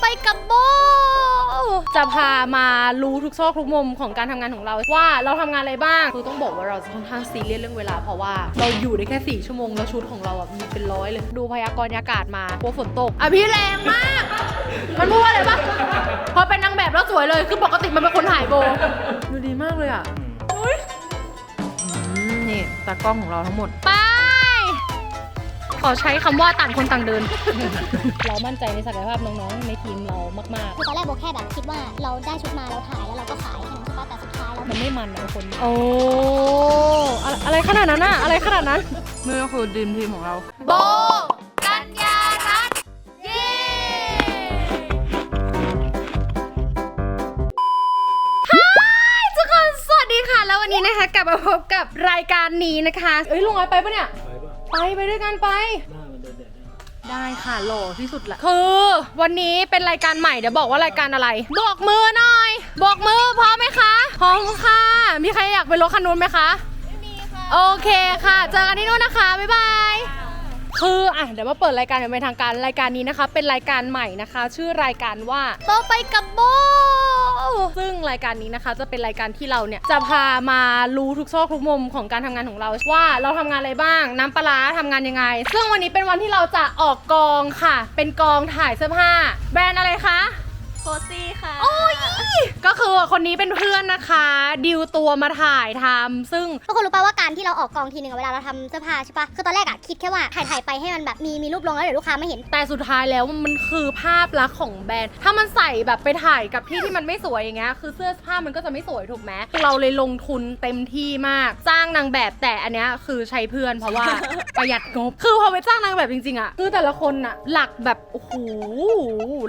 ไปกับโบ จะพามารู้ทุกซอกทุกมุมของการทำงานของเรา ว่าเราทำงานอะไรบ้างคือต้องบอกว่าเราจะค่อนข้างซีเรียสเรื่องเวลาเพราะว่าเราอยู่ได้แค่ 4 ชั่วโมงแล้วชุดของเราอะมีเป็นร้อยเลยดูพยากรณ์อากาศมากลัวฝนตกอะพี่แรงมาก มันพูดว่าอะไรปะพอเป็นนางแบบแล้วสวยเลยคือปกติมันเป็นคนถ่ายโบดูดีมากเลยอะอุ๊ยอืมนี่ตากล้องของเราทั้งหมดไป ขอใช้คำว่าต่างคนต่างเดิน เรามั่นใจในศักยภาพน้องๆ ในทีมเรามากคือตอนแรกโบแค่แบบคิดว่าเราได้ชุดมาเราถ่ายแล้วเราก็ขายแค่นั้นใช่ปะแต่สุดท้ายแล้วๆ มันไม่มันนะทุกคนโอ้อะอะไรขนาดนั้นอะอะไรขนาดนั้น นี่ก็คือดีมทีมของเรา โบกัญญารัตน์เย้ทุกคนสวัสดีค่ะ แล้ววันนี้นะคะกลับมาพบกับรายการนี้นะคะ เอ้ยลุงไอ้ไปปะเนี่ย ไปไปด้วยกันไปได้ค่ะโหลที่สุดละคือวันนี้เป็นรายการใหม่เดี๋ยวบอกว่ารายการอะไรโบกมือหน่อยโบกมือพร้อมไหมคะพร้อมค่ะ มีใครอยากไปรถคันนู้นไหมคะไม่มีค่ะโอเคค่ะ เจอกันที่นู่นนะคะ บ๊ายบาย คืออะเดี๋ยวมาเปิดรายการอย่างเป็นทางการรายการนี้นะคะ เป็นรายการใหม่นะคะ ชื่อรายการว่าโตไปกับโบ ซึ่งรายการนี้นะคะ จะเป็นรายการที่เราเนี่ยจะพามารู้ทุกซอกทุกมุมของการทำงานของเรา ว่าเราทำงานอะไรบ้าง น้ำปลาทำทำงานยังไง ซึ่งวันนี้เป็นวันที่เราจะออกกองค่ะ เป็นกองถ่ายเสื้อผ้า แบรนด์อะไรคะ โคซี่ค่ะ โอ้ย ก็คือคนนี้เป็นเพื่อนนะคะ ดิวตัวมาถ่ายทำซึ่ง ทุกคนรู้ป่าว่าการที่เราออกกองทีนึงอะเวลาเราทำเสื้อผ้าใช่ปะคือตอนแรกอะคิดแค่ว่าถ่ายถ่ายๆไปให้มันแบบมีมีรูปลงแล้วเดี๋ยวลูกค้าไม่เห็น แต่สุดท้ายแล้วมันคือภาพลักษณ์ของแบรนด์ ถ้ามันใส่แบบไปถ่ายกับที่ที่มันไม่สวยอย่างเงี้ย คือเสื้อผ้ามันก็จะไม่สวยถูกไหมเราเลยลงทุนเต็มที่มาก จ้างนางแบบแต่อันเนี้ยคือใช้เพื่อนเพราะว่า ประหยัดงบ คือพอไปจ้างนางแบบจริงๆอะคือแต่ละคนอะหลักแบบโอ้โห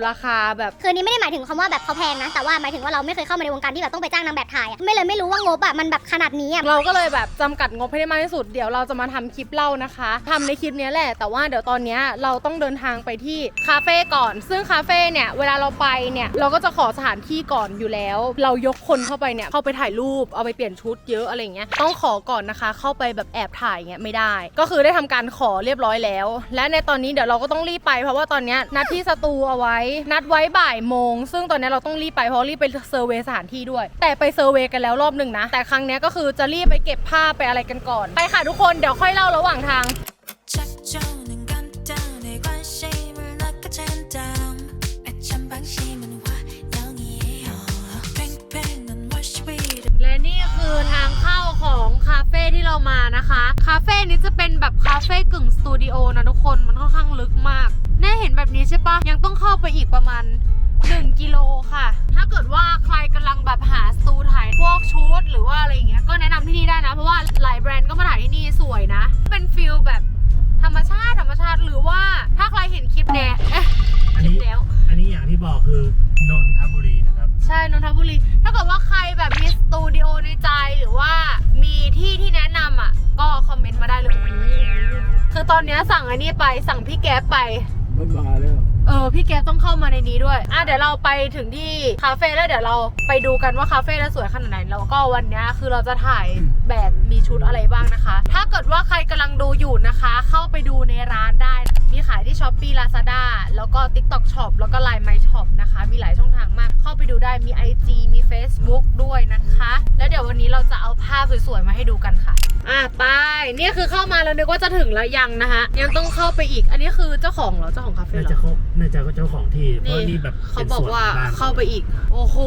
ราคาแบบ คืออนนี้ไม่ได้หมายถึงคำว่าแบบเขาแพงนะ แต่ว่าหมายถึงว่าเราไม่เคยเข้ามาในวงการที่แบบต้องไปจ้างนางแบบถ่ายอะไม่เลยไม่รู้ว่างบอะมันแบบขนาดนี้อะเราก็เลยแบบจำกัดงบให้ได้มากที่สุด เดี๋ยวเราจะมาทำคลิปเล่านะคะทำในคลิปเนี้ยแหละ แต่ว่าเดี๋ยวตอนเนี้ยเราต้องเดินทางไปที่คาเฟ่ก่อน ซึ่งคาเฟ่เนี่ยเวลาเราไปเนี่ยเราก็จะขอสถานที่ก่อนอยู่แล้ว เรายกคนเข้าไปเนี่ยเข้าไปถ่ายรูปเอาไปเปลี่ยนชุดเยอะอะไรเงี้ยต้องขอก่อนนะคะ เข้าไปแบบแอบถ่ายเงี้ยไม่ได้ ก็คือได้ทำการขอเรียบร้อยแล้ว และในตอนนี้เดี๋ยวเราก็ต้องรีบไปเพราะว่าตอนเนี้ยนัดที่สตูเอาไว้ นัดไว้บ่ายโมงง ซึ่งตอนนี้เราต้องรีบไปเพราะรีบไปเซอร์เวยสถานที่ด้วย แต่ไปเซอร์เวยกันแล้วรอบหนึ่งนะ แต่ครั้งนี้ก็คือจะรีบไปเก็บภาพไปอะไรกันก่อน ไปค่ะทุกคนเดี๋ยวค่อยเล่าระหว่างทางและนี่คือทางเข้าของคาเฟ่ที่เรามานะคะ คาเฟ่นี้จะเป็นแบบคาเฟ่กึ่งสตูดิโอนะทุกคน มันค่อนข้างลึกมาก แน่เห็นแบบนี้ใช่ปะยังต้องเข้าไปอีกประมาณ 1กิโลค่ะ ถ้าเกิดว่าใครกำลังแบบหาสตูถ่ายพวกชุดหรือว่าอะไรอย่างเงี้ย ก็แนะนำที่นี่ได้นะ เพราะว่าหลายแบรนด์ก็มาถ่ายที่นี่สวยนะ เป็นฟิลแบบธรรมชาติธรรมชาติหรือว่าถ้าใครเห็นคลิปแดงเอ๊ะอันคลินี้ปแล้ว อันนี้อย่างที่บอกคือนนทบุรีนะครับ ใช่นนทบุรี ถ้าเกิดว่าใครแบบมีสตูดิโอในใจหรือว่ามีที่ที่แนะนำอะ ก็คอมเมนต์มาได้เลย คือตอนเนี้ยสั่งอันนี้ไปสั่งพี่แก๊ปไปมันมาแล้วเออพี่แก๊ปต้องเข้ามาในนี้ด้วย อะเดี๋ยวเราไปถึงที่คาเฟ่แล้วเดี๋ยวเราไปดูกันว่าคาเฟ่แล้วสวยขนาดไหนแล้วก็วันนี้คือเราจะถ่ายแบบมีชุดอะไรบ้างนะคะ ถ้าเกิดว่าใครกำลังดูอยู่นะคะ เข้าไปดูในร้านได้ มีขายที่ s h อ p e e Lazada แล้วก็ TikTok Shop แล้วก็ Line My Shop นะคะ มีหลายช่องทางมาก เข้าไปดูได้มี IG มี Facebook ด้วยนะคะ แล้วเดี๋ยววันนี้เราจะเอาภาพสวยๆ มาให้ดูกันค่ะอะไปนี่คือเข้ามาแล้วนึกว่าจะถึงแล้วยังนะคะ ยังต้องเข้าไปอีก อันนี้คือเจ้าของเหรอเจ้าของคาเฟ่น่าเหรจะอ เขาน่าจะเจ้าของที่เพราะนี่แบบเขาเป็นบอกส่วนว่าบ้นเข้าไปอีก โอ้โห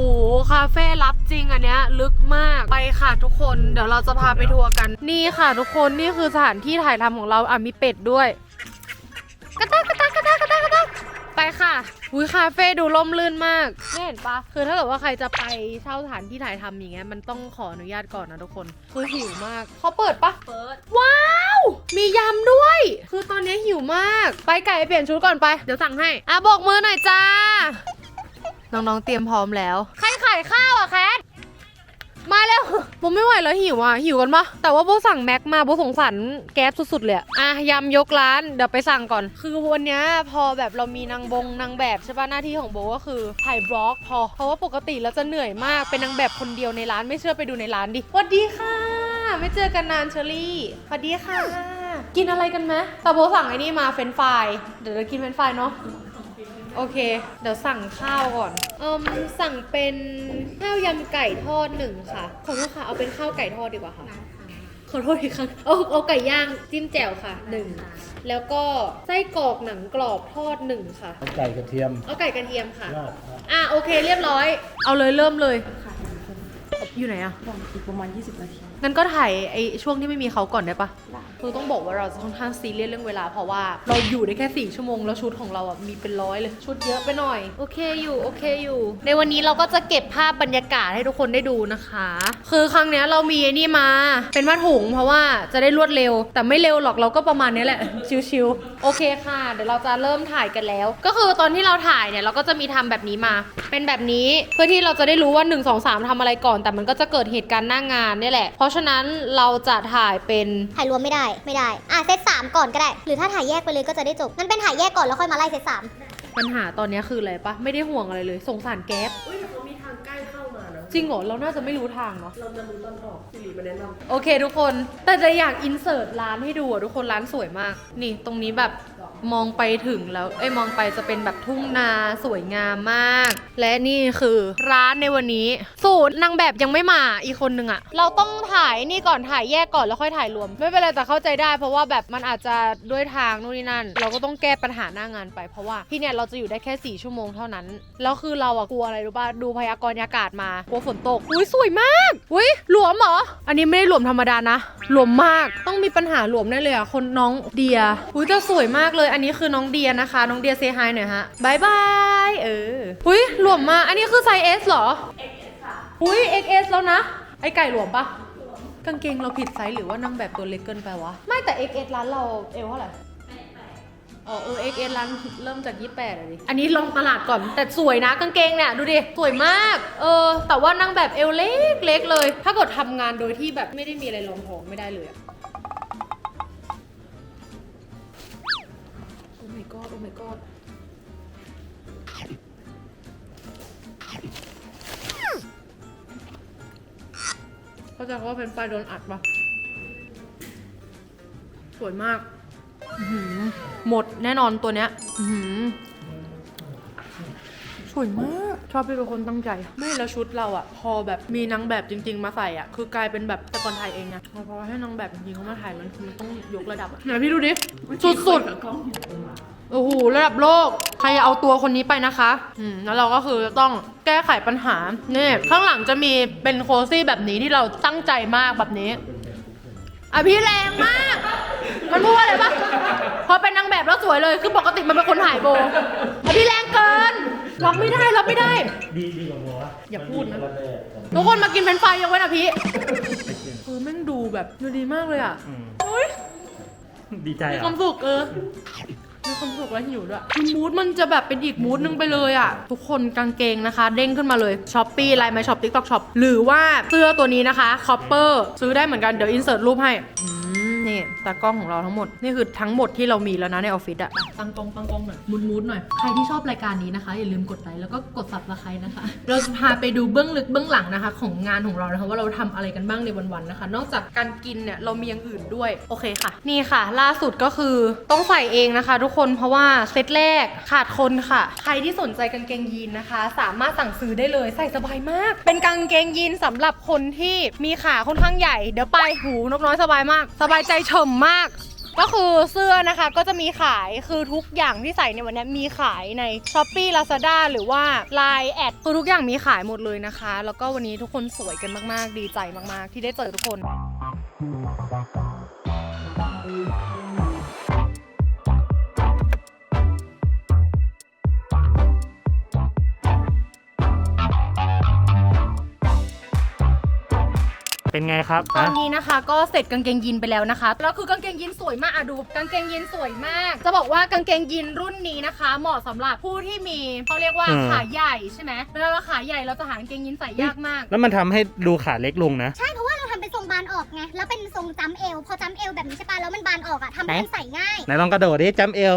คาเฟ่ลับจริงอันเนี้ย ลึกมาก ไปค่ะทุกคน เดี๋ยวเราจะพาไปทัวร์กัน นี่ค่ะทุกคน นี่คือสถานที่ถ่ายทำของเรา อะมีเป็ดด้วย ค่ะอุ้ยคาเฟ่ดูร่มรื่นมากไม่เห็นปะคือถ้าเกิดว่าใครจะไปเช่าสถานที่ถ่ายทำอย่างเงี้ยมันต้องขออนุญาตก่อนนะทุกคนคือหิวมากเขาเปิดปะเปิด ว้าว มียำด้วย คือตอนนี้หิวมาก ไปไก่ไปเปลี่ยนชุดก่อนไปเดี๋ยวสั่งให้อะบอกมือหน่อยจ้าน้องๆเตรียมพร้อมแล้ว ใครขายข้าวอะแคท มาแล้วโบไม่ไหวแล้วหิวอะหิวกันปะแต่ว่าโบสั่งแม็กมาโบสงสารแก๊สสุดๆเลยอะอะยำยกร้านเดี๋ยวไปสั่งก่อน คือวันเนี้ยพอแบบเรามีนางบงนางแบบใช่ปะหน้าที่ของโบก็คือถ่ายบล็อกพอเพราะว่าปกติเราจะเหนื่อยมากเป็นนางแบบคนเดียวในร้านไม่เชื่อไปดูในร้านดิสวัสดีค่ะ ไม่เจอกันนานเชอรี่สวัสดีค่ะ กินอะไรกันไหมแต่โบสั่งไอ้นี่มาเฟรนฟรายเดี๋ยวเรากินเฟรนฟรายเนาะ โอเค เดี๋ยวสั่งข้าวก่อน เอิมสั่งเป็นข้าวยำไก่ทอดหนึ่งค่ะขอโทษค่ะเอาเป็นข้าวไก่ทอดดีกว่าค่ะ ขอโทษอีกครั้งเอาเอาไก่ย่างจิ้มแจ่วค่ะหนึ่งแล้วก็ไส้กรอกหนังกรอบทอดหนึ่งค่ะ ไก่กระเทียมเอาไก่กระเทียมค่ะยอดครับอะโอเคเรียบร้อย เอาเลยเริ่มเลย อยู่ไหนอะอีกประมาณ 20 นาทีงั้นก็ถ่ายไอช่วงที่ไม่มีเขาก่อนได้ปะคือต้องบอกว่าเราจะค่อนข้างซีเรียสเรื่องเวลาเพราะว่าเราอยู่ได้แค่สี่ชั่วโมงแล้วชุดของเราอะมีเป็นร้อยเลยชุดเยอะไปหน่อย โอเคอยู่โอเคอยู่ ในวันนี้เราก็จะเก็บภาพบรรยากาศให้ทุกคนได้ดูนะคะ คือครั้งเนี้ยเรามีไอ้นี่มาเป็นผ้าถุงเพราะว่าจะได้รวดเร็ว แต่ไม่เร็วหรอกเราก็ประมาณเนี้ยแหละ ชิวๆโอเคค่ะ เดี๋ยวเราจะเริ่มถ่ายกันแล้ว ก็คือตอนที่เราถ่ายเนี่ยเราก็จะมีทำแบบนี้มา เป็นแบบนี้เพื่อที่เราจะได้รู้ว่า 1 2 3ทำอะไรก่อน แต่มันก็จะเกิดเหตุการณ์หน้างานเนี่ยแหละเพราะฉะนั้นเราจะถ่ายเป็นถ่ายรวมไม่ได้ไม่ได้ อะเซตสามก่อนก็ได้ หรือถ้าถ่ายแยกไปเลยก็จะได้จบงั้นเป็นถ่ายแยกก่อนแล้วค่อยมาไล่เซตสามปัญหาตอนเนี้ยคืออะไรปะไม่ได้ห่วงอะไรเลย สงสารแก๊ปเฮ้ยแต่เขามีทางใกล้เข้ามานะ จริงเหรอ เราน่าจะไม่รู้ทางเนาะ เราจะรู้ตอนออกสิริมาแนะนำโอเคทุกคน แต่จะอยากอินเสิร์ตร้านให้ดูอะทุกคนร้านสวยมาก นี่ตรงนี้แบบ มองไปถึงแล้วเอ้ยมองไปจะเป็นแบบทุ่งนาสวยงามมาก และนี่คือร้านในวันนี้ สูตรนางแบบยังไม่มาอีกคนนึงอะเราต้องถ่ายนี่ก่อนถ่ายแยกก่อนแล้วค่อยถ่ายรวม ไม่เป็นไรแต่เข้าใจได้ เพราะว่าแบบมันอาจจะด้วยทางนู่นนี่นั่น เราก็ต้องแก้ปัญหาหน้างานไปเพราะว่าที่เนี่ยเราจะอยู่ได้แค่ 4 ชั่วโมงเท่านั้นแล้วคือเราอะกลัวอะไรรู้ป่ะดูพยากรณ์อากาศมากลัวฝนตกอุ้ยสวยมากอุ้ยหลวมเหรออันนี้ไม่ได้หลวมธรรมดานะหลวมมากต้องมีปัญหาหลวมแน่เลยอะคนน้องเดียอุ้ยแต่สวยมากเลยอันนี้คือน้องเดียนะคะ น้องเดียเซฮายหน่อยฮะบายบาย เอออุ้ยหลวมมากอันนี้คือไซส์ S เหรออุ้ย XS แล้วนะ ไอไก่หลวมปะกางเกงเราผิดไซส์หรือว่านางแบบตัวเล็กเกินไปวะ ไม่แต่ XS ร้านเราเอวเท่าไหร่อ๋อเออ XS ร้านเริ่มจาก 28อะดิอันนี้ลองตลาดก่อน แต่สวยนะกางเกงเนี่ย ดูดิ สวยมาก เออ แต่ว่านางแบบเอวเล็กเล็กเลย ถ้าเกิดทำงานโดยที่แบบไม่ได้มีอะไรรองท้องไม่ได้เลยอะ my god โอ้ my god เข้าใจว่าเป็นไฟโดนอัดปะสวยมาก อื้อหือหมดแน่นอนตัวเนี้ย อื้อหือสวยมาก ชอบที่เป็นคนตั้งใจ ไม่แล้วชุดเราอะพอแบบมีนางแบบจริง ๆ มาใส่อะคือกลายเป็นแบบแต่ก่อนถ่ายเองไงพอให้นางแบบจริงๆเขามาถ่ายมันคือมันต้องยกระดับอะไหนพี่ดูดิ สุดๆ โอ้โหระดับโลก ใครเอาตัวคนนี้ไปนะคะอืมแล้วเราก็คือต้องแก้ไขปัญหานี่ข้างหลังจะมีเป็นโคซี่แบบนี้ที่เราตั้งใจมากแบบนี้อะพี่แรงมาก มันพูดว่าอะไรปะพอเป็นนางแบบแล้วสวยเลยคือปกติมันเป็นคนถ่ายโบอะพี่แรงเกินรับไม่ได้รับไม่ได้ ดีดีกว่าบัวอย่าพูดนะ ทุกคนมากินเป็นไฟรายยังไว้นะพี่เออแม่งดูแบบดูดีมากเลยอะอืมเฮ้ยดีใจมีอะ ความสุขเออ มีความสุขและหิวด้วยคือมูดมันจะแบบเป็นอีกมูดนึงไปเลยอะ ทุกคนกางเกงนะคะ เด้งขึ้นมาเลยช้อปปี้ไลน์มาช็อปติ๊กต็อกช็อปหรือว่าเสื้อตัวนี้นะคะคอปเปอร์ซื้อได้เหมือนกันเดี๋ยวอินเสิร์ตรูปให้ นี่ตากล้องของเราทั้งหมด นี่คือทั้งหมดที่เรามีแล้วนะในออฟฟิศอะตั้งกล้องตั้งกล้องหน่อยมูดมูดหน่อย ใครที่ชอบรายการนี้นะคะ อย่าลืมกดไลค์แล้วก็กดซับสไครต์นะคะ เราจะพาไปดูเบื้องลึกเบื้องหลังนะคะ ของงานของเรานะคะว่าเราทำอะไรกันบ้างในวันๆนะคะ นอกจากการกินเนี่ยเรามีอย่างอื่นด้วยโอเคค่ะ นี่ค่ะ ล่าสุดก็คือต้องใส่เองนะคะ ทุกคนเพราะว่าเซตแรกขาดคนค่ะ ใครที่สนใจกางเกงยีนนะคะ สามารถสั่งซื้อได้เลยใส่สบายมาก เป็นกางเกงยีนสำหรับคนที่มีขาค่อนข้างใหญ่เดี๋ยวไปหูนกน้อยสบายมาก สบายใจเฉ่มมาก ก็คือเสื้อนะคะก็จะมีขายคือทุกอย่างที่ใส่ในวันนี้มีขายใน s h อ p e e Lazada หรือว่า Line แอดคือทุกอย่างมีขายหมดเลยนะคะ แล้วก็วันนี้ทุกคนสวยกันมาก ๆ ดีใจมาก ๆ ที่ได้เจอทุกคน เป็นไงครับตอนฮะนี้นะคะ ก็เสร็จกางเกงยีนไปแล้วนะคะแล้วคือกางเกงยีนสวยมากอะดูกางเกงยีนสวยมาก จะบอกว่ากางเกงยีนรุ่นนี้นะคะ เหมาะสำหรับผู้ที่มีเขาเรียกว่าอืมขาใหญ่ใช่ไหมเวลาเราขาใหญ่เราจะหากางเกงยีนใส่ยากมาก แล้วมันทำให้ดูขาเล็กลงนะ ใช่เพราะว่าเราทำเป็นทรงบานออกไงแล้วเป็นทรงจ้ำเอวพอจ้ำเอวแบบนี้ใช่ปะแล้วมันบานออกอะทำให้มันใส่ง่ายไหนลองกระโดดดิจัมเอล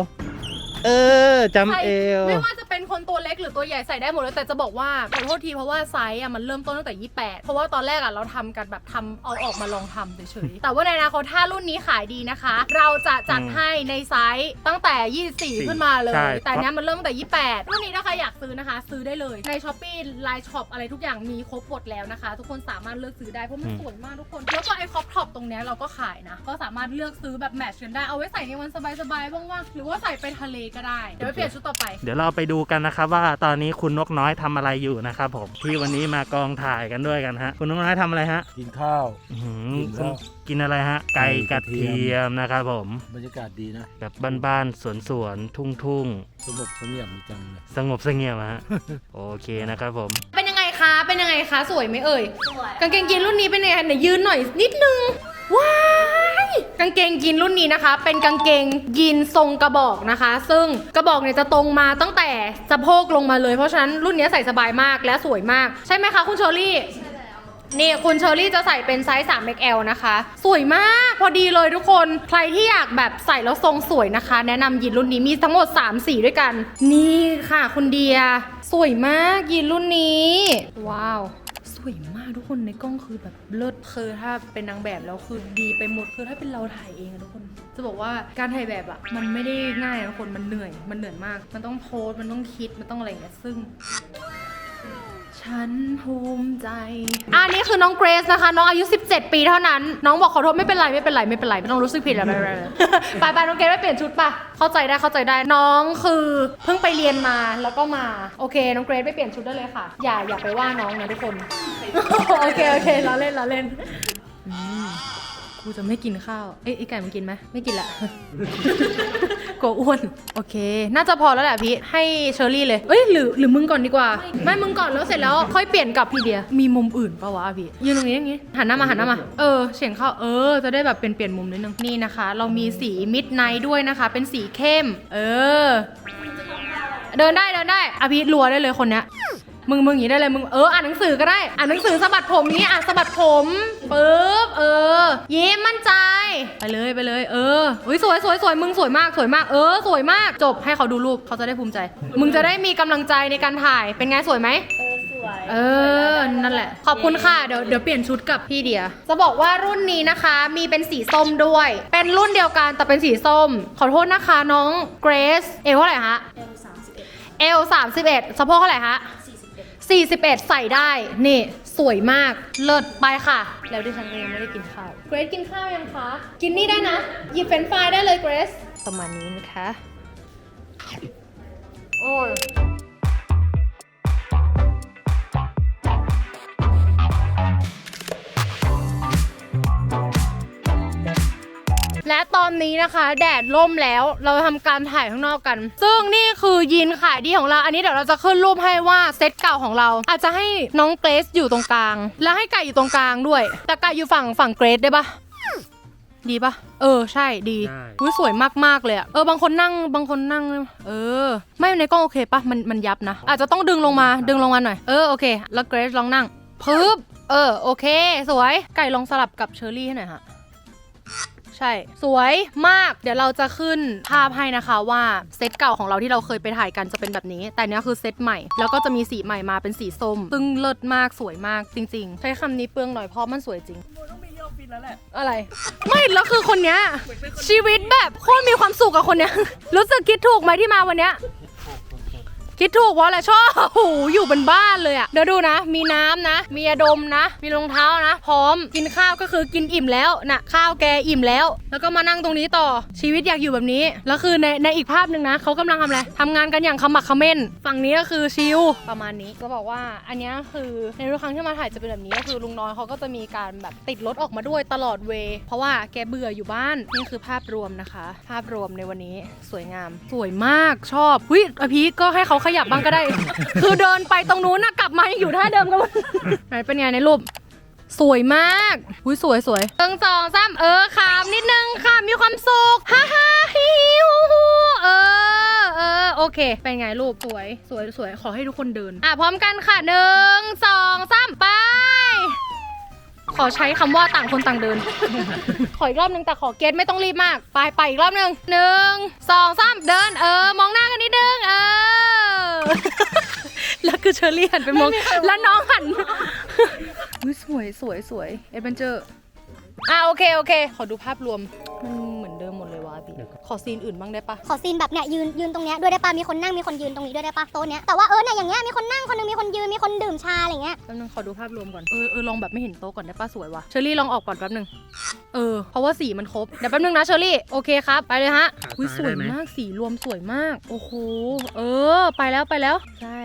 เออจำใส่เอว ไม่ว่าจะเป็นคนตัวเล็กหรือตัวใหญ่ใส่ได้หมดเลยแต่จะบอกว่าขอโทษทีเพราะว่าไซส์อะมันเริ่มต้นตั้งแต่ 28 เพราะว่าตอนแรกอะเราทำกันแบบทำเอาออกมาลองทำเฉยๆแต่ว่าในอนาคตถ้ารุ่นนี้ขายดีนะคะ เราจะจัดอืมให้ในไซส์ตั้งแต่ 24 ขึ้นมาเลย ใช่ แต่เนี้ยมันเริ่มตั้งแต่ 28 รุ่นนี้ถ้าใครอยากซื้อนะคะ ซื้อได้เลยในช้อปปี้ไลน์ช็อปอะไรทุกอย่างมีครบหมดแล้วนะคะ ทุกคนสามารถเลือกซื้อได้เพราะมันสวยมากทุกคนแล้วก็ไอ้ครอปท็อปตรงเนี้ยเราก็ขายนะก็สามารถเลือกซื้อแบบแมทช์กันได้เอาไว้ใส่ในวันสบายๆว่างๆหรือว่าใส่ไปทะเลก็ได้ เดี๋ยวไปเปลี่ยนชุดต่อไป เดี๋ยวเราไปดูกันนะครับว่าตอนนี้คุณนกน้อยทำอะไรอยู่นะครับผมที่วันนี้มากองถ่ายกันด้วยกันฮะ คุณนกน้อยทำอะไรฮะกินข้าว อื้อหือกินแล้ว กินอะไรฮะ ไก่กระเทียมนะครับผม บรรยากาศดีนะ แบบบ้านๆ สวนๆ ทุ่งสงบเสงี่ยมจังเลย ๆ สงบเสงี่ยมฮะ โอเคนะครับผม เป็นยังไงคะ เป็นยังไงคะ สวยไหมเอ่ยกางเกงยีนรุ่นนี้เป็นยังไงไหนยืนหน่อยนิดนึง ว้าย กางเกงยีนรุ่นนี้นะคะ เป็นกางเกงยีนทรงกระบอกนะคะ ซึ่งกระบอกเนี่ยจะตรงมาตั้งแต่สะโพกลงมาเลย เพราะฉะนั้นรุ่นนี้ใส่สบายมากและสวยมาก ใช่ไหมคะคุณเชอรี่นี่คุณเชอรี่จะใส่เป็นไซส์ 3XL นะคะ สวยมากพอดีเลยทุกคน ใครที่อยากแบบใส่แล้วทรงสวยนะคะ แนะนำยีนรุ่นนี้มีทั้งหมด 3 สีด้วยกัน นี่ค่ะคุณเดีย สวยมากยีนรุ่นนี้ ว้าว สวยมาก ทุกคนในกล้องคือแบบเลิศคือถ้าเป็นนางแบบแล้วคือดีไปหมดคือถ้าเป็นเราถ่ายเองอะทุกคน จะบอกว่าการถ่ายแบบอะมันไม่ได้ง่ายนะทุกคนมันเหนื่อย มันเหนื่อยมาก มันต้องโพสมันต้องคิดมันต้องอะไรอย่างเงี้ยซึ่ง ฉันภูมิใจ อันนี้คือน้องเกรซนะคะ น้องอายุ 17 ปีเท่านั้น น้องบอกขอโทษไม่เป็นไรไม่เป็นไรไม่เป็นไรไม่ต้องรู้สึกผิดอะไรไปไปน้องเกรซไปเปลี่ยนชุดปะเข้าใจได้เข้าใจได้ น้องคือเพิ่งไปเรียนมาแล้วก็มาโอเค น้องเกรซไปเปลี่ยนชุดได้เลยค่ะ อย่าอย่าไปว่าน้องนะทุกคน โอเคโอเคล้อเล่นล้อเล่นอืม กูจะไม่กินข้าว เอ้ยไอไก่มันกินไหมไม่กินละ กลัวอ้วน โอเค น่าจะพอแล้วแหละพี่ ให้เชอรี่เลย เอ้ยหรือหรือมึงก่อนดีกว่า ไม่มึงก่อนแล้วเสร็จแล้วค่อยเปลี่ยนกับพี่เดีย มีมุมอื่นปะวะพี่ ยืนตรงนี้อย่างงี้ หันหน้ามาหันหน้ามา เออเฉียงเข้า เออ จะได้แบบเปลี่ยนเปลี่ยนมุมนิดนึง นี่นะคะ เรามีสีมิดไนท์ด้วยนะคะ เป็นสีเข้ม เออ เดินได้เดินได้อภิรัวได้เลยคนเนี้ย มึงมึงอย่างนี้ได้เลยมึงเอออ่านหนังสือก็ได้อ่านหนังสือสะบัดผมนี้อ่านสะบัดผมปึ๊บเออ ยิ้มมั่นใจ ไปเลยไปเลย เอออุ้ยสวยสวยสวยมึงสวยมากสวยมากเออ สวยมากจบให้เขาดูรูปเขาจะได้ภูมิใจ มึงจะได้มีกำลังใจในการถ่ายเป็นไงสวยไหม เออนั่นแหละ ขอบคุณค่ะ เดี๋ยวเดี๋ยวเปลี่ยนชุดกับพี่เดีย จะบอกว่ารุ่นนี้นะคะ มีเป็นสีส้มด้วย เป็นรุ่นเดียวกันแต่เป็นสีส้ม ขอโทษนะคะน้องเกรซ เอลเท่าไหร่ฮะ เอลสามสิบเอ็ดสะโพกเท่าไหร่ฮะ สี่สิบเอ็ดใส่ได้ นี่ สวยมาก เลิศไปค่ะ แล้วดิฉันก็ยังไม่ได้กินข้าว เกรซกินข้าวยังคะ กินนี่ได้นะ หยิบเฟรนช์ฟรายได้เลยเกรซประมาณนี้นะคะ โอ้ย และตอนนี้นะคะ แดดล่มแล้วเราทำการถ่ายข้างนอกกัน ซึ่งนี่คือยีนขายดีของเรา อันนี้เดี๋ยวเราจะขึ้นรูปให้ว่าเซตเก่าของเรา อาจจะให้น้องเกรซอยู่ตรงกลาง แล้วให้ไก่อยู่ตรงกลางด้วย แต่ไก่อยู่ฝั่งฝั่งเกรซได้ปะดีปะเออ ใช่ดีได้อุ้ยสวยมาก ๆ เลยอะเออบางคนนั่งบางคนนั่ง เออ ไม่ในกล้องโอเคปะมันมันยับนะ อาจจะต้องดึงลงมาดึงลงมาหน่อย เออ โอเค แล้วเกรซลองนั่งปึ๊บเออ โอเค สวย ไก่ลองสลับกับเชอรี่ให้หน่อยฮะ ใช่ สวยมาก เดี๋ยวเราจะขึ้นภาพให้นะคะว่าเซตเก่าของเราที่เราเคยไปถ่ายกันจะเป็นแบบนี้ แต่เนี้ยคือเซตใหม่ แล้วก็จะมีสีใหม่มาเป็นสีส้ม ซึ่งเลิศมากสวยมากจริง ๆ ใช้คำนี้เปลืองหน่อยเพราะมันสวยจริงต้องมียอดฟินแล้วแหละ อะไร ไม่แล้วคือคนเนี้ย ชีวิตแบบโคตรมีความสุขกับคนเนี้ย รู้สึกคิดถูกไหมที่มาวันเนี้ย คิดถูกว่าอะไรชอบโอ้โหอยู่เป็นบ้านเลยอะเดี๋ยวดูนะ มีน้ำนะ มียาดมนะ มีรองเท้านะ พร้อมกินข้าวก็คือกินอิ่มแล้วนะข้าวแกอิ่มแล้ว แล้วก็มานั่งตรงนี้ต่อชีวิตอยากอยู่แบบนี้ แล้วคือในในอีกภาพหนึ่งนะเขากำลังทำอะไรทำงานกันอย่างขมักขม้น ฝั่งนี้ก็คือชิลประมาณนี้จะบอกว่าอันนี้คือในทุกครั้งที่มาถ่ายจะเป็นแบบนี้ก็คือลุงน้อยเขาก็จะมีการแบบติดรถออกมาด้วยตลอดเว เพราะว่าแกเบื่ออยู่บ้านนี่คือภาพรวมนะคะ ภาพรวมในวันนี้สวยงาม สวยมากชอบวิอภิก็ให้เขาขยับบ้างก็ได้ คือเดินไปตรงนู้นนะกลับมายังอยู่ท่าเดิมกันหมดไหนเป็นไงในรูป สวยมากอุ้ยสวยสวยตึงสองสามเออขามนิดนึงค่ะมีความสุขฮ่าฮ่าฮิฮูฮูเออเออโอเค เป็นไงรูปสวยสวยสวยขอให้ทุกคนเดิน อะพร้อมกันค่ะหนึ่งสองสามไป ขอใช้คำว่าต่างคนต่างเดิน ขออีกรอบนึงแต่ขอเกตไม่ต้องรีบมาก ไปไปอีกรอบนึงหนึ่งสองสามเดิน เออ มองหน้ากันนิดนึงเออ แล้วคือเชอรี่หันไปมอง แล้วน้องหันอุ๊ยสวยสวยสวยเอเวนเจอร์อะโอเคโอเค ขอดูภาพรวมมันเหมื อนเดิมหมดเลยวะบีขอซีนอื่นบ้างได้ปะขอซีนแบบเนี่ยยืนยืนตรงเนี้ยด้วยได้ปะมีคนนั่งมีคนยืนตรงนี้ด้วยได้ปะโต๊ะเนี้ยแต่ว่าเออเนี่ยอย่างเงี้ยมีคนนั่งคนนึงมีคนยืนมีคนดื่มชาอะไรเงี้ยแป๊บนึงขอดูภาพรวมก่อนเออเออลองแบบไม่เห็นโต๊ะก่อนได้ปะสวยวะเชอรี่ลองออกก่อนแป๊บนึงเออเพราะว่าสีมันครบเดี๋ยวแป๊บนึงนะเชอรี่โอเคครับไปเลยฮะขาอุ้ยซ้ายสวยได้ไหมมากสีรวมสวยมาก โอ้โหเออ ไปแล้วไปแล้วใช่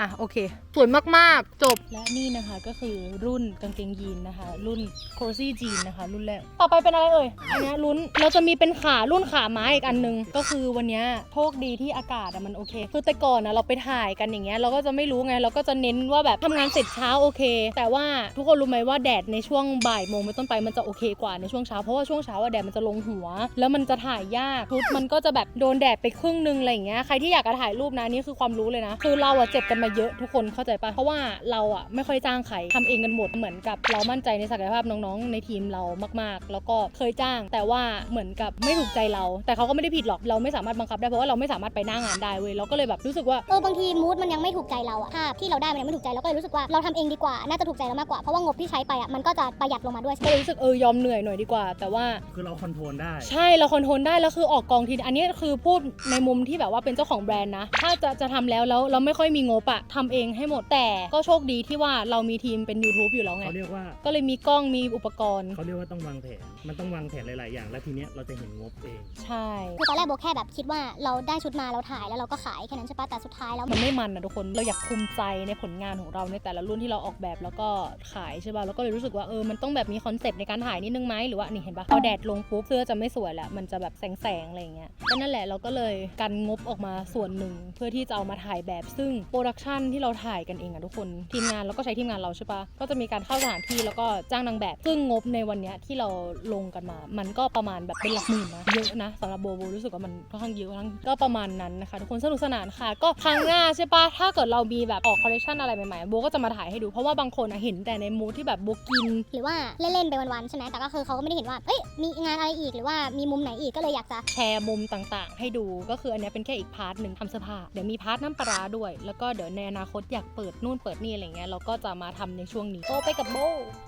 อะโอเค สวยมากๆ จบ และนี่นะคะก็คือรุ่นกางเกงยีนนะคะ รุ่น c o r s y Jean นะคะ รุ่นแรก ต่อไปเป็นอะไรเอ่ย อันเนี้ยลุ้นเราจะมีเป็นขารุ่นขาไม้อีกอันหนึง ก็คือวันเนี้ยโชคดีที่อากาศอะมันโอเค คือแต่ก่อนนะเราไปถ่ายกันอย่างเงี้ยเราก็จะไม่รู้ไง เราก็จะเน้นว่าแบบทำงานเสร็จเช้าโอเค แต่ว่าทุกคนรู้ไหมว่าแดดในช่วงบ่ายโมงเป็นต้นไปมันจะโอเคกว่าในช่วงเช้าเพราะว่าช่วงเช้าอะแดดมันจะลงหัว แล้วมันจะถ่ายยากชุดมันก็จะแบบโดนแดดไปครึ่งนึงอะไรอย่างเงี้ย ใครที่อยากจะถ่ายรูปนะนี่คือความรู้เลยนะ คือเราอะเจ็บกันมาเยอะทุกคนเข้าใจปะเพราะว่าเราอะไม่ค่อยจ้างใครทำเองกันหมดเหมือนกับเรามั่นใจในศักยภาพน้องๆ ในทีมเรามากๆ แล้วก็เคยจ้าง แต่ว่าเหมือนกับไม่ถูกใจเรา แต่เขาก็ไม่ได้ผิดหรอกเราไม่สามารถบังคับได้เพราะว่าเราไม่สามารถไปหน้างานได้เว้ยเราก็เลยแบบรู้สึกว่าเออบางทีมูดมันยังไม่ถูกใจเราอะภาพที่เราได้มันยังไม่ถูกใจเราก็เลยรู้สึกว่าเราทำเองดีกว่าน่าจะถูกใจเรามากกว่าเพราะว่างบที่ใช้ไปอะมันก็จะประหยัดลงมาด้วยก็เลยรู้สึกเออยอมเหนื่อยหน่อยดีกว่า แต่ว่าคือเราคอนโทรลได้ใช่เราคอนโทรลได้แล้วคือออกกองทีอันนี้คือพูดในมุมที่แบบว่าเป็นเจ้าของแบรนด์นะถ้าจะจะทำแล้วแล้วเราไม่ค่อยมีงบอะทำเองให้หมดแต่ก็โชคดีที่ว่าเรามีทีมเป็น YouTube อยู่แล้วไง เขาเรียกว่าก็เลยมีกล้องมีอุปกรณ์ เขาเรียกว่าต้องวางแผน มันต้องวางแผนหลาย ๆ อย่าง แล้วทีเนี้ยเราจะเห็นงบเอง ใช่ คือตอนแรกโบแค่แบบคิดว่าเราได้ชุดมาเราถ่ายแล้วเราก็ขายแค่นั้นใช่ปะแต่สุดท้ายแล้ว มันไม่มันนะทุกคนเราอยากภูมิใจในผลงานของเราในแต่ละรุ่นที่เราออกแบบแล้วก็ขายใช่ป่ะแล้วก็เลยรู้สึกว่าเออมันต้องแบบมีคอนเซปต์ในการถ่ายนิดนึงไหมหรือว่านี่เห็นปะพอแดดลงปุ๊บเสื้อจะไม่สวยแล้วมันจะแบบแสงๆอะไรอย่างเงี้ยก็นั่นแหละเราก็เลยกันงบออกมาส่วนหนึ่งเพื่อที่จะเอามาถ่ายแบบซึ่งโปรดักชันที่เราถ่ายกันเองอะทุกคนทีมงานเราก็ใช้ทีมงานเราใช่ปะก็จะมีการเข้าสถานที่แล้วก็จ้างนางแบบ ซึ่งงบในวันเนี้ยที่เราลงกันมา มันก็ประมาณแบบเป็นหลักหมื่นนะเยอะนะสำหรับโบโบรู้สึกว่ามันค่อนข้างเยอะทั้งก็ประมาณนั้นนะคะ ทุกคนสนุกสนานค่ะ ก็ครั้งหน้าใช่ปะถ้าเกิดเรามีแบบออกคอลเลคชันอะไรใหม่ๆโบก็จะมาถ่ายให้ดูเพราะว่าบางคนอะเห็นแต่ในมูดที่แบบโบกิน หรือว่าเล่นๆไปวันๆใช่ไหมแต่ก็คือเขาก็ไม่ได้เห็นว่าเอ้ยมีงานอะไรอีกหรือว่ามีมุมไหนอีกก็เลยอยากจะแชร์มุมต่างๆ ให้ดูก็คืออันเนี้ยเป็นแค่อีกพาร์ทหนึ่งทำเสื้อผ้าเดี๋ยวมีพาร์ทน้ำปลาร้าด้วยแล้วก็เดี๋ยวในอนาคตอยากเปิดนู่นเปิดนี่อะไรเงี้ยเราก็จะมาทำในช่วงนี้โตไปกับโบ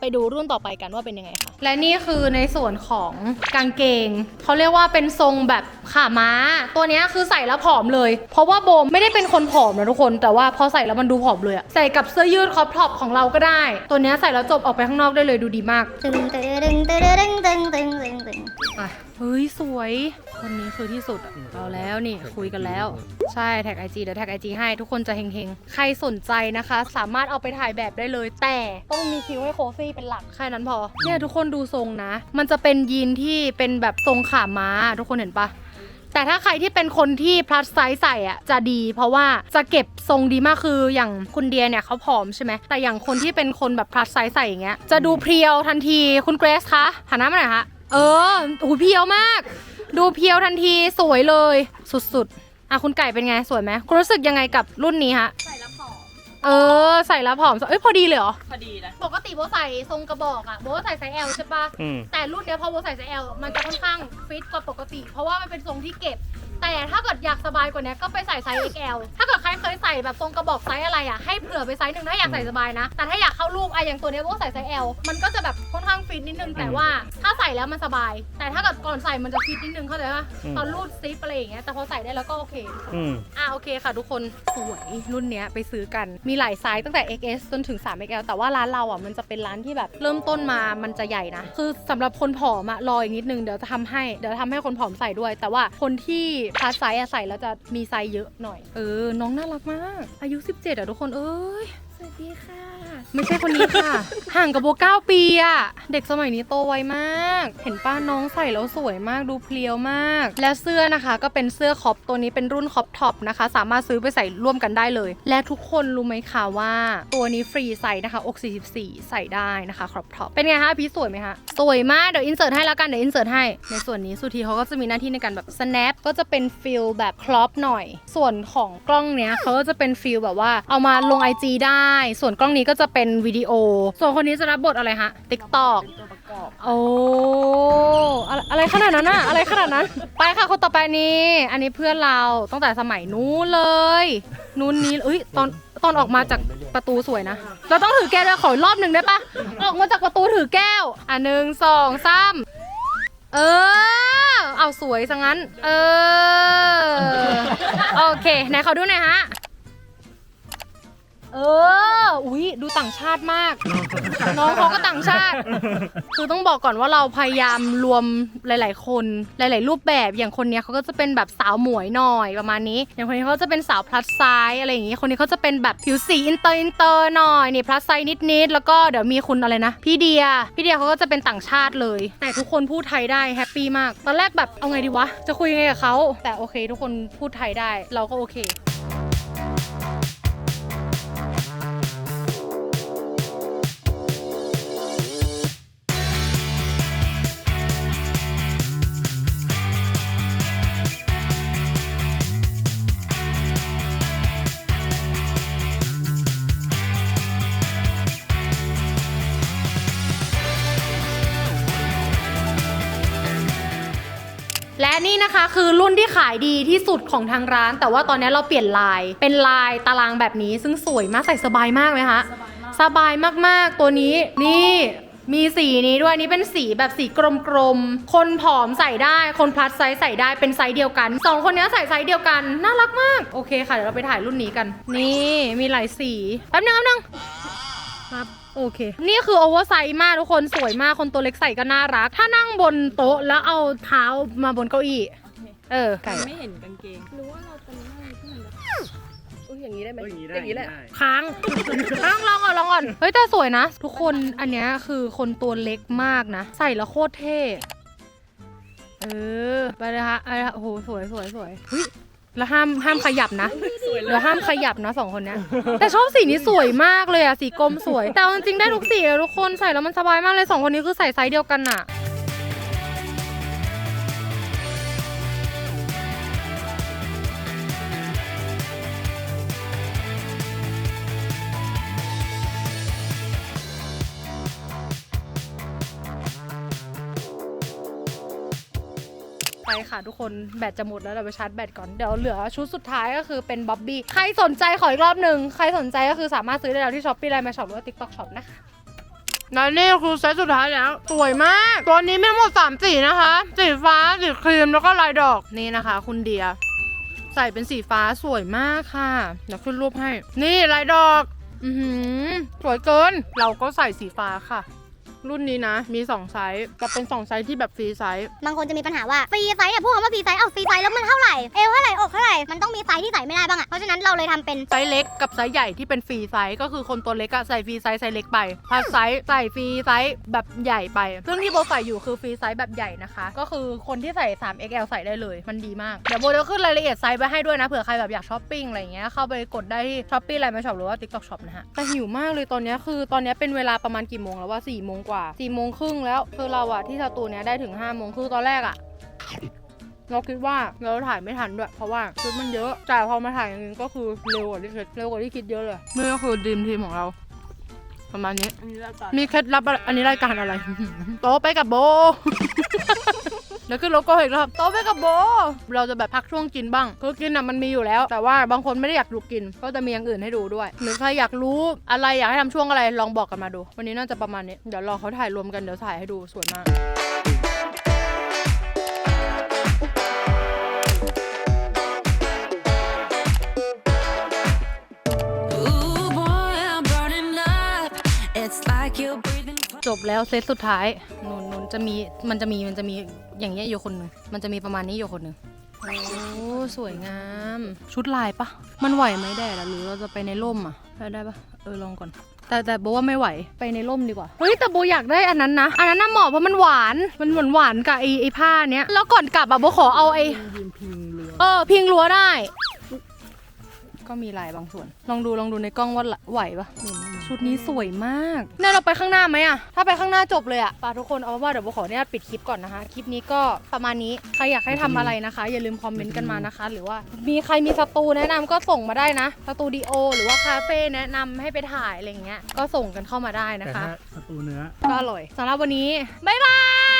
ไปดูรุ่นต่อไปกันว่าเป็นยังไงค่ะและนี่คือในส่วนของกางเกงเขาเรียกว่าเป็นทรงแบบขาม้า ตัวเนี้ยคือใส่แล้วผอมเลย เพราะว่าโบไม่ได้เป็นคนผอมนะทุกคน แต่ว่าพอใส่แล้วมันดูผอมเลยอะใส่กับเสื้อยืดครอปท็อปของเราก็ได้ ตัวเนี้ยใส่แล้วจบออกไปข้างนอกได้เลยดูดีมากตึงตึงตึงตึงตึงตึงตึงตึงตึงไป เฮ้ย สวยคนนี้คือที่สุดอะเอาแล้วนี่คุยกันแล้ว ใช่แท็กไอจีเดี๋ยวแท็กไอจีให้ทุกคนจะเฮงๆ ใครสนใจนะคะ สามารถเอาไปถ่ายแบบได้เลย แต่ต้องมีคิวให้โคฟี่เป็นหลักแค่นั้นพอ เนี่ยทุกคนดูทรงนะ มันจะเป็นยีนที่เป็นแบบทรงขาม้า ทุกคนเห็นปะแต่ถ้าใครที่เป็นคนที่ plus size ใส่อะจะดี เพราะว่าจะเก็บทรงดีมากคืออย่างคุณเดียเนี่ยเขาผอมใช่ไหมแต่อย่างคนที่เป็นคนแบบ plus size ใส่อย่างเงี้ยจะดูเพรียวทันทีคุณเกรซคะหันหน้ามาหน่อยฮะ เออโอ้โหเพรียวมาก ดูเพรียวทันทีสวยเลย สุดๆอะคุณไก่เป็นไงสวยไหมคุณรู้สึกยังไงกับรุ่นนี้ฮะ ใส่แล้วผอมเออ ใส่แล้วผอมเอ้ยพอดีเลยเหรอ พอดีนะ ปกติโบใส่ทรงกระบอกอะโบใส่ไซส์ L ใช่ปะอืม แต่รุ่นเนี้ยพอโบใส่ไซส์ L มันจะค่อนข้างฟิตกว่าปกติ เพราะว่ามันเป็นทรงที่เก็บ แต่ถ้าเกิดอยากสบายกว่านี้ก็ไปใส่ไซส์ XL ถ้าเกิดใครเคยใส่แบบทรงกระบอกไซส์อะไรอะให้เผื่อไปไซส์หนึ่งถ้าอยากใส่สบายนะ แต่ถ้าอยากเข้ารูปอะอย่างตัวเนี้ยโบใส่ไซส์ L มันก็จะแบบค่อนข้างฟิตนิดนึงแต่ว่าถ้าใส่แล้วมันสบาย แต่ถ้าเกิดก่อนใส่มันจะฟิตนิดนึงเข้าใจปะอืม ตอนรูดซิปอะไรอย่างเงี้ยแต่พอใส่ได้แล้วก็โอเค อืม อะโอเคค่ะทุกคนสวยรุ่นเนี้ยไปซื้อกันมีหลายไซส์ตั้งแต่ XS จนถึง 3XL แต่ว่าร้านเราอะมันจะเป็นร้านที่แบบเริ่มต้นมามันจะใหญ่นะ คือสำหรับคนผอมอะรออีกนิดนึงเดี๋ยวจะทำให้เดี๋ยวทำให้คนผอมใส่ด้วย แต่ว่าคนที่พาไซส์อะใส่แล้วจะมีไซส์เยอะหน่อย เออ น้องน่ารักมาก อายุ 17อะทุกคนเอ้ย สวัสดีค่ะ ไม่ใช่คนนี้ค่ะ ห่างกับโบเก้าปีอะเด็กสมัยนี้โตไวมาก เห็นป้าน้องใส่แล้วสวยมากดูเพรียวมาก และเสื้อนะคะ ก็เป็นเสื้อคอปตัวนี้เป็นรุ่นคอปท็อปนะคะ สามารถซื้อไปใส่ร่วมกันได้เลย และทุกคนรู้ไหมคะว่าตัวนี้ฟรีไซส์นะคะอก44 ใส่ได้นะคะครอปท็อปเป็นไงคะพี่สวยไหมคะสวยมากเดี๋ยวอินเสิร์ตให้แล้วกันเดี๋ยวอินเสิร์ตให้ในส่วนนี้สุธีเขาก็จะมีหน้าที่ในการแบบ snap ก็จะเป็นฟิลแบบครอปหน่อย ส่วนของกล้องเนี้ยเขาก็จะเป็นฟิลแบบว่าเอามาลง IG ได้ ส่วนกล้องนี้ก็จะเป็นวิดีโอ ส่วนคนนี้จะรับบทอะไรฮะติ๊กตอกเป็นตัวประกอบ โอ้อะไรอะไรขนาดนั้นอะอะไรขนาดนั้น ไปค่ะคนต่อไปนี้ อันนี้เพื่อนเราตั้งแต่สมัยนู้นเลย นู้นนี้เอ้ยตอนตอนออกมาจากประตูสวยนะ เราต้องถือแก้วด้วยขออีกรอบหนึ่งได้ปะออกมาจากประตูถือแก้ว อะหนึ่งสองสามเออ เอาสวยซะงั้น เออ โอเค ไหนเขาดูหน่อยฮะ เออ อุ้ยดูต่างชาติมาก น้องเขาก็ต่างชาติ คือต้องบอกก่อนว่าเราพยายามรวมหลาย ๆ คน หลาย ๆ รูปแบบ อย่างคนเนี้ยเขาก็จะเป็นแบบสาวหมวยหน่อยประมาณนี้ อย่างคนนี้เขาจะเป็นสาวพลัสไซส์อะไรอย่างงี้ คนนี้เขาจะเป็นแบบผิวสีอินเตอร์อินเตอร์หน่อยนี่พลัสไซส์นิด ๆ แล้วก็เดี๋ยวมีคุณอะไรนะ พี่เดีย พี่เดียเขาก็จะเป็นต่างชาติเลย แต่ทุกคนพูดไทยได้แฮปปี้มาก ตอนแรกแบบเอาไงดีวะ จะคุยยังไงกับเขา แต่โอเค ทุกคนพูดไทยได้ เราก็โอเค นี่นะคะคือรุ่นที่ขายดีที่สุดของทางร้าน แต่ว่าตอนนี้เราเปลี่ยนลายเป็นลายตารางแบบนี้ ซึ่งสวยมากใส่สบายมากเลยคะสบายมากๆตัวนี้นี่มีสีนี้ด้วยนี่เป็นสีแบบสีกลมๆ คนผอมใส่ได้ คนพลัสไซส์ใส่ได้เป็นไซส์เดียวกันสองคนนี้ใส่ไซส์เดียวกัน น่ารักมาก โอเคค่ะ เดี๋ยวเราไปถ่ายรุ่นนี้กัน นี่มีหลายสี แป๊บนึงแป๊บนึงครับ โอเค นี่คือโอเวอร์ไซส์มากทุกคนสวยมากคนตัวเล็กใส่ก็น่ารัก ถ้านั่งบนโต๊ะแล้วเอาเท้ามาบนเก้าอี้เออไก่ไม่เห็นกางเกงหรือว่าเราตอนนี้นั่งที่ไหนอุ้ยอย่างนี้ได้ไหมอย่างนี้แหละค้างลองลองก่อนลองก่อนเฮ้ยแต่สวยนะ ทุกคนอันเนี้ยคือคนตัวเล็กมากนะ ใส่แล้วโคตรเท่เออไปเลยฮะไปเลยฮะโอ้โหสวยสวยสวยเฮ้ย แล้วห้ามห้ามขยับนะเดี๋ยวห้ามขยับนะสองคนเนี้ย แต่ชอบสีนี้สวยมากเลยอะสีกรมสวย แต่เอาจริงๆได้ทุกสีเลยทุกคนใส่แล้วมันสบายมากเลยสองคนนี้คือใส่ไซส์เดียวกันอะ ทุกคนแบตจะหมดแล้วเราไปชาร์จแบตก่อนเดี๋ยวเหลือชุดสุดท้ายก็คือเป็นบ๊อบบี้ใครสนใจขออีกรอบหนึ่งใครสนใจก็คือสามารถซื้อได้แล้วที่ช้อปปี้ไลน์มาช็อปหรือว่าติ๊กต็อกช็อปนะคะและนี่คือเซตสุดท้ายแล้ว สวยมาก ตัวนี้ไมีทั้งหมด3สีนะคะ สีฟ้า สีครีมแล้วก็ลายดอกนี่นะคะ คุณเดีย ใส่เป็นสีฟ้าสวยมากค่ะเดี๋ยวขึ้นรูปให้ นี่ลายดอก อือหือสวยเกิน เราก็ใส่สีฟ้าค่ะ รุ่นนี้นะ มี2ไซส์จะเป็น2ไซส์ที่แบบฟรีไซส์ บางคนจะมีปัญหาว่าฟรีไซส์อะพูดคำว่าฟรีไซส์เอาฟรีไซส์แล้วมันเท่าไหร่เอวเท่าไหร่อกเท่าไหร่มันต้องมีไซส์ที่ใส่ไม่ได้บ้างอะเพราะฉะนั้นเราเลยทำเป็นไซส์เล็กกับไซส์ใหญ่ที่เป็นฟรีไซส์ก็คือคนตัวเล็กอะใส่ฟรีไซส์ไซส์เล็กไปพาไซส์ใส่ฟรีไซส์แบบใหญ่ไป ซึ่งที่โบใส่อยู่คือฟรีไซส์แบบใหญ่นะคะ ก็คือคนที่ใส่ 3XL ใส่ได้เลยมันดีมาก เดี๋ยวโบจะขึ้นรายละเอียดไซส์ไปให้ด้วยนะเผื่อใครแบบอยากช้อปปิ้งอะไรอย่างเงี้ยเข้าไปกดได้ที่ช้อปปี้ไลน์มาช็อปหรือว่า TikTok Shop นะฮะแต่หิวมากเลยตอนเนี้ยคือตอนเนี้ยเป็นเวลาประมาณกี่โมงแล้วว่า4โมงกว่า4โมงครึ่งแล้วคือเราอะที่สตูเนี้ยได้ถึง5โมงคือตอนแรกอะเราคิดว่าเราถ่ายไม่ทันด้วย เพราะว่าชุดมันเยอะแต่พอมาถ่ายจริงๆก็คือเร็วกว่าที่คิดเร็วกว่าที่คิดเยอะเลยนี่ก็คือดีมทีมของเรา ประมาณนี้อันนี้แล้วกันมีเคล็ดลับอะไรอันนี้รายการอะไร โตะไปกับโบ แล้วขึ้นโลโก้อีกรอบโตะไปกับโบ เราจะแบบพักช่วงกินบ้างคือกินอะมันมีอยู่แล้ว แต่ว่าบางคนไม่ได้อยากดูกิน ก็จะมีอย่างอื่นให้ดูด้วย หรือใครอยากรู้อะไรอยากให้ทำช่วงอะไรลองบอกกันมาดู วันนี้น่าจะประมาณนี้เดี๋ยวรอเขาถ่ายรวมกันเดี๋ยวถ่ายให้ดูสวยมาก จบแล้วเซตสุดท้ายนูนนูนจะมีมันจะมีมันจะมีอย่างเงี้ยอยู่คนหนึ่งมันจะมีประมาณนี้อยู่คนหนึ่งโอ้สวยงาม ชุดลายปะมันไหวไหมแดดอะหรือเราจะไปในร่มอะได้ได้ปะเออลองก่อน แต่แต่โบว่าไม่ไหวไปในร่มดีกว่าเฮ้ยแต่โบอยากได้อันนั้นนะอันนั้นน่ะเหมาะเพราะมันหวานมันหวานหวานๆกับไอไอผ้าเนี้ยแล้วก่อนกลับอะโบขอเอาไอยิมพิงเรือเออพิงรั้วได้ ก็มีลายบางส่วน ลองดูลองดูในกล้องว่าไหวปะชุดนี้สวยมากเนี่ยเราไปข้างหน้าไหมอะถ้าไปข้างหน้าจบเลยอะป่าทุกคนเอาเป็นว่าเดี๋ยวโบขออนุญาตปิดคลิปก่อนนะคะ คลิปนี้ก็ประมาณนี้ ใครอยากให้ทำอะไรนะคะ อย่าลืมคอมเมนต์กันมานะคะ หรือว่ามีใครมีสตูแนะนำก็ส่งมาได้นะสตูดิโอหรือว่าคาเฟ่แนะนำให้ไปถ่ายอะไรอย่างเงี้ยก็ส่งกันเข้ามาได้นะแต่คะถ้าสตูเนื้อก็อร่อยสำหรับวันนี้บ๊ายบาย「